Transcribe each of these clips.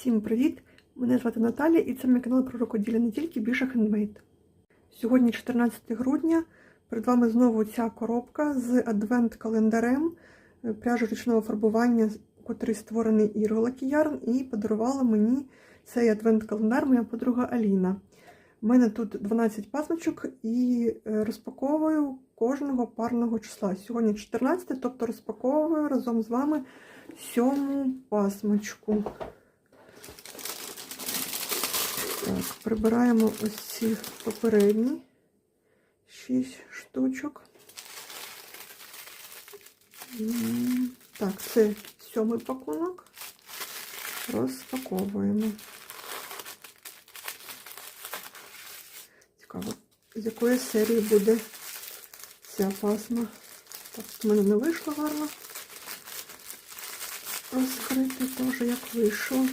Всім привіт! Мене звати Наталя і це мій канал про рукоділля не тільки більше хендмейд. Сьогодні 14 грудня. Перед вами знову ця коробка з адвент-календарем е, пряжі ручного фарбування, котрий створений Ірго Лакіярн, і подарувала мені цей адвент-календар моя подруга Аліна. У мене тут 12 пасмочок і е, розпаковую кожного парного числа. Сьогодні 14, тобто розпаковую разом з вами сьому пасмочку. Так, прибираємо ось ці попередні 6 штучок. Так, це сьомий пакунок. Розпаковуємо. Цікаво, з якої серії буде ця пасма. Так, в не вийшло гарно розкрити теж, як вийшло.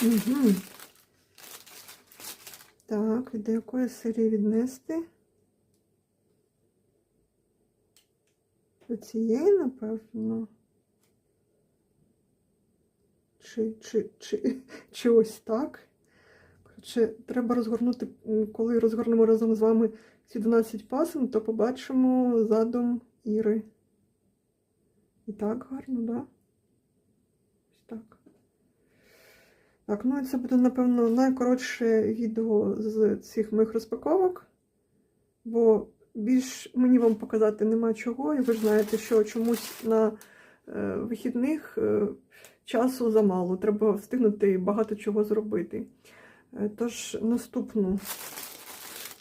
Угу. Так, від якої серії віднести? До цієї, напевно. Чи, чи, чи, чи ось так. Коротше, треба розгорнути, коли розгорнемо разом з вами ці 12 пасм, то побачимо задум Іри. І так гарно? Да? Ось так. Так, ну це буде, напевно, найкоротше відео з цих моїх розпаковок, бо більш мені вам показати нема чого, і ви знаєте, що чомусь на е, вихідних е, часу замало. Треба встигнути багато чого зробити. Е, тож, наступну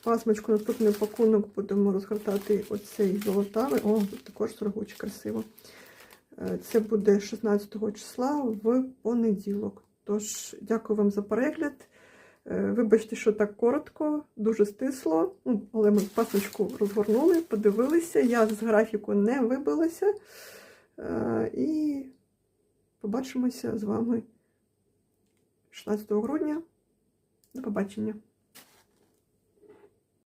пасмочку, наступний пакунок будемо розгортати оцей золотавий. О, також сургуч красиво. Е, Це буде 16 числа в понеділок. Тож, дякую вам за перегляд. Е, Вибачте, що так коротко, дуже стисло. Ну, але ми пасочку розгорнули, подивилися. Я з графіку не вибилася. Е, І побачимося з вами 16 грудня. До побачення.